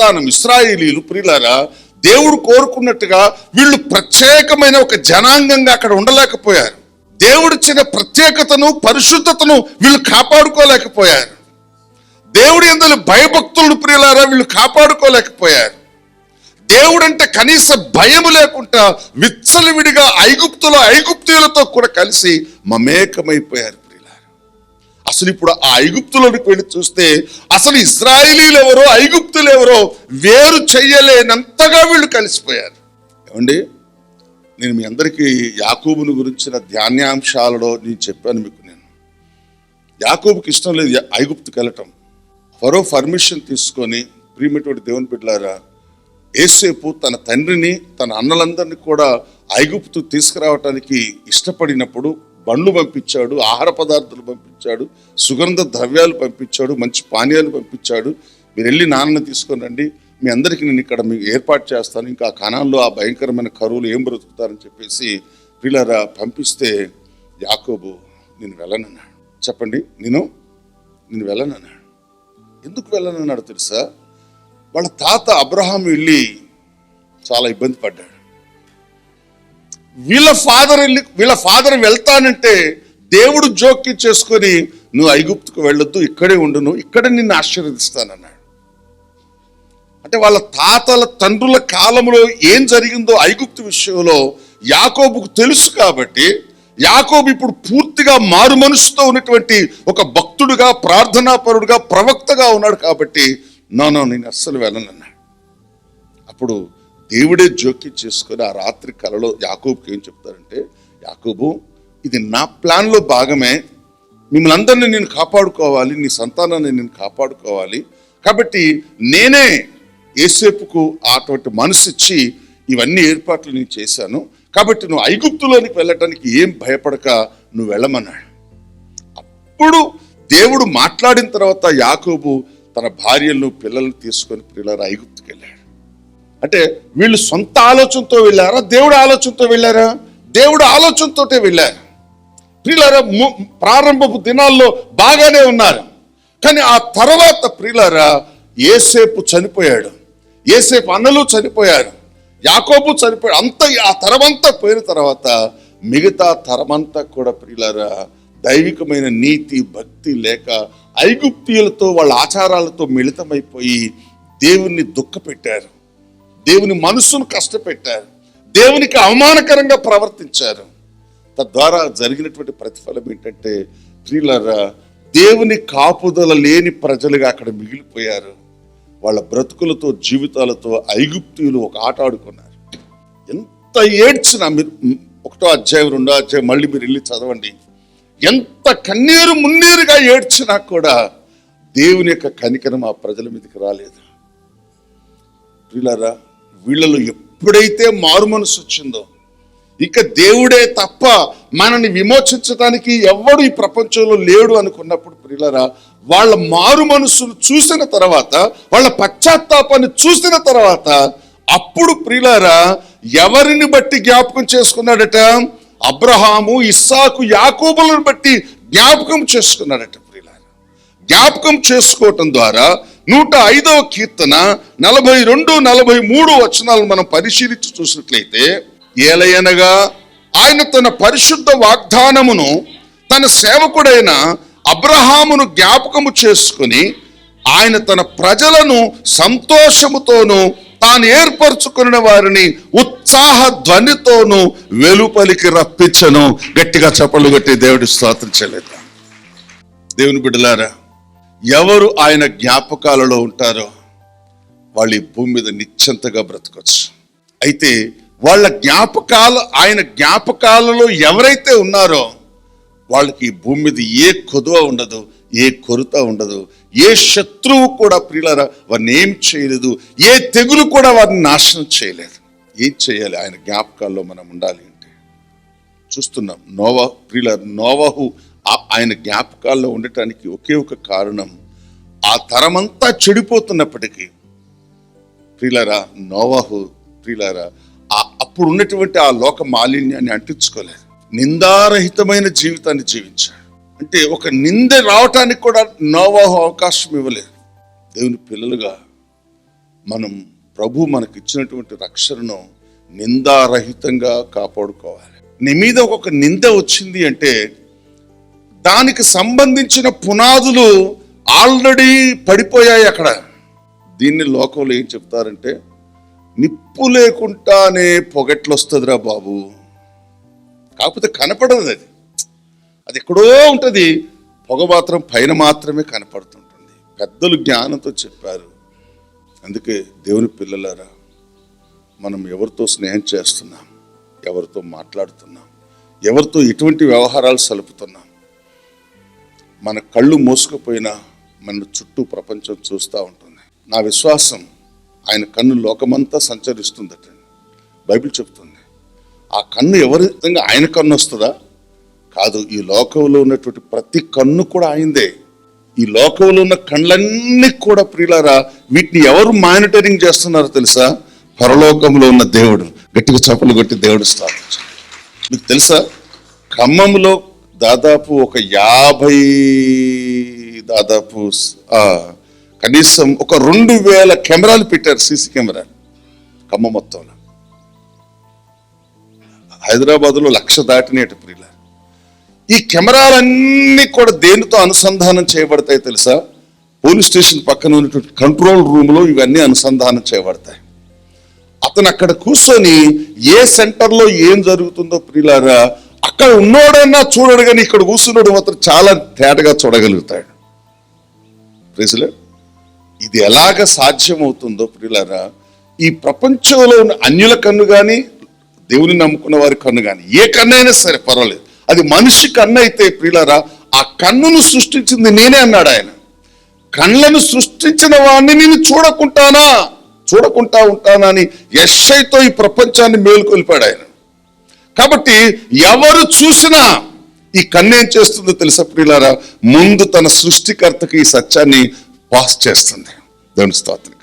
సంతానం ఇస్రాయేలీలు ప్రియులారా దేవుడు కోరుకున్నట్టుగా వీళ్ళు ప్రత్యేకమైన ఒక జనాంగంగా అక్కడ ఉండలేకపోయారు. దేవుడిచ్చిన ప్రత్యేకతను పరిశుద్ధతను వీళ్ళు కాపాడుకోలేకపోయారు. దేవుడి ఎందులో భయభక్తులను ప్రియులారా వీళ్ళు కాపాడుకోలేకపోయారు. దేవుడంటే కనీస భయం లేకుండా విచ్చలవిడిగా ఐగుప్తుల ఐగుప్తులతో కూడా కలిసి మమేకమైపోయారు. అసలు ఇప్పుడు ఆ ఐగుప్తులకు వెళ్ళి చూస్తే అసలు ఇజ్రాయిలీలు ఎవరో ఐగుప్తులు ఎవరో వేరు చెయ్యలేనంతగా వీళ్ళు కలిసిపోయారు. ఏమండి? నేను మీ అందరికీ యాకూబుని గురించిన ధ్యాన్యాంశాలలో నేను చెప్పాను మీకు నేను. యాకూబుకి ఇష్టం లేదు ఐగుప్తుకి వెళ్ళటం. ఫరో పర్మిషన్ తీసుకొని ప్రియమైనటువంటి దేవుని బిడ్డలారా ఏసేపు తన తండ్రిని తన అన్నలందరినీ కూడా ఐగుప్తు తీసుకురావటానికి ఇష్టపడినప్పుడు బండ్లు పంపించాడు ఆహార పదార్థాలు పంపించాడు సుగంధ ద్రవ్యాలు పంపించాడు మంచి పానీయాలు పంపించాడు. మీరు వెళ్ళి నాన్నని తీసుకొని రండి. మీ అందరికీ నేను ఇక్కడ మీకు ఏర్పాటు చేస్తాను. ఇంకా ఆ కణాల్లో ఆ భయంకరమైన కరువులు ఏం బ్రతుకుతారని చెప్పేసి వీళ్ళరా పంపిస్తే యాకోబు నేను వెళ్ళనన్నాడు. చెప్పండి నేను నేను వెళ్ళనన్నాడు. ఎందుకు వెళ్ళనన్నాడు తెలుసా? వాళ్ళ తాత అబ్రహాం వెళ్ళి చాలా ఇబ్బంది పడ్డాడు. వీళ్ళ ఫాదర్ వెళ్ళి వీళ్ళ ఫాదర్ వెళ్తానంటే దేవుడు జోక్యం చేసుకొని నువ్వు ఐగుప్తుకు వెళ్ళొద్దు ఇక్కడే ఉండు నువ్వు ఇక్కడే నిన్ను ఆశీర్వదిస్తానన్నాడు. అంటే వాళ్ళ తాతల తండ్రుల కాలంలో ఏం జరిగిందో ఐగుప్తు విషయంలో యాకోబుకు తెలుసు కాబట్టి యాకోబు ఇప్పుడు పూర్తిగా మారు మనసుతో ఉన్నటువంటి ఒక భక్తుడుగా ప్రార్థనాపరుడుగా ప్రవక్తగా ఉన్నాడు కాబట్టి నో నో నేను అస్సలు వెళ్ళనన్నాడు. అప్పుడు దేవుడే జోక్యం చేసుకొని ఆ రాత్రి కలలో యాకోబుకి ఏం చెప్తారంటే యాకోబు ఇది నా ప్లాన్లో భాగమే. మిమ్మల్ని అందరినీ నేను కాపాడుకోవాలి నీ సంతానాన్ని నేను కాపాడుకోవాలి. కాబట్టి నేనే ఏసేపుకు అటువంటి మనసు ఇచ్చి ఇవన్నీ ఏర్పాట్లు నేను చేశాను. కాబట్టి నువ్వు ఐగుప్తులోనికి వెళ్ళటానికి ఏం భయపడక నువ్వు వెళ్ళమన్నాడు. అప్పుడు దేవుడు మాట్లాడిన తర్వాత యాకోబు తన భార్యలను పిల్లలను తీసుకొని పిల్లలు ఐగుప్తుకి వెళ్ళాడు అంటే వీళ్ళు సొంత ఆలోచనతో వెళ్ళారా? దేవుడు ఆలోచనతో వెళ్ళారా? దేవుడు ఆలోచనతోటే వెళ్ళారు. ప్రియులారా ము- ప్రారంభపు దినాల్లో బాగానే ఉన్నారు. కానీ ఆ తర్వాత ప్రియులారా ఏసేపు చనిపోయాడు. ఏసేపు అన్నలు చనిపోయారు. యాకోబు చనిపోయాడు. అంత ఆ తరమంతా పోయిన తర్వాత మిగతా తరమంతా కూడా ప్రియులారా దైవికమైన నీతి భక్తి లేక ఐగుప్తీయులతో వాళ్ళ ఆచారాలతో మిళితమైపోయి దేవుణ్ణి దుఃఖపెట్టారు. దేవుని మనసును కష్టపెట్టారు. దేవునికి అవమానకరంగా ప్రవర్తించారు. తద్వారా జరిగినటువంటి ప్రతిఫలం ఏంటంటే ప్రియులరా దేవుని కాపుదల లేని ప్రజలుగా అక్కడ మిగిలిపోయారు. వాళ్ళ బ్రతుకులతో జీవితాలతో ఐగుప్తులు ఒక ఆట ఆడుకున్నారు. ఎంత ఏడ్చినా మీరు ఒకటో అధ్యాయం రెండో అధ్యాయం మళ్ళీ మీరు వెళ్ళి చదవండి. ఎంత కన్నీరు మున్నీరుగా ఏడ్చినా కూడా దేవుని యొక్క కనికరం ఆ ప్రజల మీదకి రాలేదు. ప్రియులారా వీళ్ళలో ఎప్పుడైతే మారు మనసు వచ్చిందో ఇక దేవుడే తప్ప మనని విమోచించడానికి ఎవడు ఈ ప్రపంచంలో లేడు అనుకున్నప్పుడు ప్రియులరా వాళ్ళ మారు మనసును చూసిన తర్వాత వాళ్ళ పశ్చాత్తాపాన్ని చూసిన తర్వాత అప్పుడు ప్రియులరా ఎవరిని బట్టి జ్ఞాపకం చేసుకున్నాడట? అబ్రహాము ఇస్సాకు యాకోబులను బట్టి జ్ఞాపకం చేసుకున్నాడట ప్రియులారా. జ్ఞాపకం చేసుకోవటం ద్వారా నూట ఐదవ కీర్తన నలభై రెండు నలభై మూడు వచనాలు మనం పరిశీలించి చూసినట్లయితే ఏలయనగా ఆయన తన పరిశుద్ధ వాగ్దానమును తన సేవకుడైన అబ్రహామును జ్ఞాపకము చేసుకుని ఆయన తన ప్రజలను సంతోషముతోనూ తాను ఏర్పరచుకున్న వారిని ఉత్సాహ ధ్వనితోనూ వెలుపలికి రప్పించను. గట్టిగా చప్పలు గట్టి దేవుడి స్తోత్రం దేవుని బిడ్డలారా ఎవరు ఆయన జ్ఞాపకాలలో ఉంటారో వాళ్ళు ఈ భూమి మీద నిశ్చంతగా బ్రతకొచ్చు. అయితే వాళ్ళ జ్ఞాపకాలు ఆయన జ్ఞాపకాలలో ఎవరైతే ఉన్నారో వాళ్ళకి ఈ భూమి మీద ఏ కొదువ ఉండదు ఏ కొరత ఉండదు ఏ శత్రువు కూడా ప్రియులరా వారిని ఏం చేయలేదు ఏ తెగులు కూడా వారిని నాశనం చేయలేదు. ఏం చేయాలి? ఆయన జ్ఞాపకాల్లో మనం ఉండాలి అంటే చూస్తున్నాం. నోవా ప్రియుల నోవాహు ఆయన జ్ఞాపకాల్లో ఉండటానికి ఒకే ఒక కారణం ఆ తరమంతా చెడిపోతున్నప్పటికీ ప్రిలారా నోవాహు ప్రిలారా ఆ అప్పుడు ఉన్నటువంటి ఆ లోక మాలిన్యాన్ని అంటించుకోలేదు. నిందారహితమైన జీవితాన్ని జీవించాడు. అంటే ఒక నింద రావటానికి కూడా నోవాహు అవకాశం ఇవ్వలేదు. దేవుని పిల్లలుగా మనం ప్రభు మనకి ఇచ్చినటువంటి రక్షణను నిందారహితంగా కాపాడుకోవాలి. నీ మీద ఒక నింద వచ్చింది అంటే దానికి సంబంధించిన పునాదులు ఆల్రెడీ పడిపోయాయి అక్కడ. దీన్ని లోకంలో ఏం చెప్తారంటే నిప్పు లేకుండానే పొగట్లు వస్తుందిరా బాబు. కాకపోతే కనపడదు అది అది ఎక్కడో ఉంటుంది. పొగ మాత్రం పైన మాత్రమే కనపడుతుంటుంది. పెద్దలు జ్ఞానంతో చెప్పారు. అందుకే దేవుని పిల్లలారా మనం ఎవరితో స్నేహం చేస్తున్నాం? ఎవరితో మాట్లాడుతున్నాం? ఎవరితో ఎటువంటి వ్యవహారాలు సలుపుతున్నాం? మన కళ్ళు మూసుకుపోయినా మన చుట్టూ ప్రపంచం చూస్తూ ఉంటుంది. నా విశ్వాసం ఆయన కన్ను లోకమంతా సంచరిస్తుందట. బైబిల్ చెప్తుంది. ఆ కన్ను ఎవరి విధంగా ఆయన కన్ను వస్తుందా? కాదు ఈ లోకంలో ఉన్నటువంటి ప్రతి కన్ను కూడా ఆయనదే. ఈ లోకంలో ఉన్న కళ్ళన్నీ కూడా ప్రియులారా వీటిని ఎవరు మానిటరింగ్ చేస్తున్నారో తెలుసా? పరలోకంలో ఉన్న దేవుడు. గట్టిగా చప్పలు కొట్టి దేవుడు స్థాపించాడు. మీకు తెలుసా? ఖమ్మంలో దాదాపు ఒక యాభై దాదాపు కనీసం ఒక రెండు వేల కెమెరాలు పెట్టారు సీసీ కెమెరాలు కమ్మ మొత్తంలో. హైదరాబాద్లో లక్ష దాటినేటి ప్రియుల. ఈ కెమెరాలన్నీ కూడా దేనితో అనుసంధానం చేయబడతాయి తెలుసా? పోలీస్ స్టేషన్ పక్కన ఉన్నటువంటి కంట్రోల్ రూమ్లో ఇవన్నీ అనుసంధానం చేయబడతాయి. అతను అక్కడ కూర్చొని ఏ సెంటర్లో ఏం జరుగుతుందో ప్రియులారా అక్కడ ఉన్నోడన్నా చూడడు కానీ ఇక్కడ కూర్చున్నాడు మాత్రం చాలా తేటగా చూడగలుగుతాడు. ప్రజలే. ఇది ఎలాగ సాధ్యమవుతుందో ప్రియులారా ఈ ప్రపంచంలో ఉన్న అన్యుల కన్ను కానీ దేవుని నమ్ముకున్న వారి కన్ను కానీ ఏ కన్ను అయినా సరే పర్వాలేదు. అది మనిషి కన్ను అయితే ప్రియులారా ఆ కన్నును సృష్టించింది నేనే అన్నాడు ఆయన. కళ్ళను సృష్టించిన వాడిని నేను చూడకుంటానా? చూడకుంటా ఉంటానా అని యశ్ఐతో ఈ ప్రపంచాన్ని మేలుకొల్పాడు ఆయన. కాబట్టి ఎవరు చూసినా ఈ కన్ను ఏం చేస్తుందో తెలుసా ప్రియులారా? ముందు తన సృష్టికర్తకి ఈ సత్యాన్ని పాస్ చేస్తుంది. దేవుని స్తోత్రం.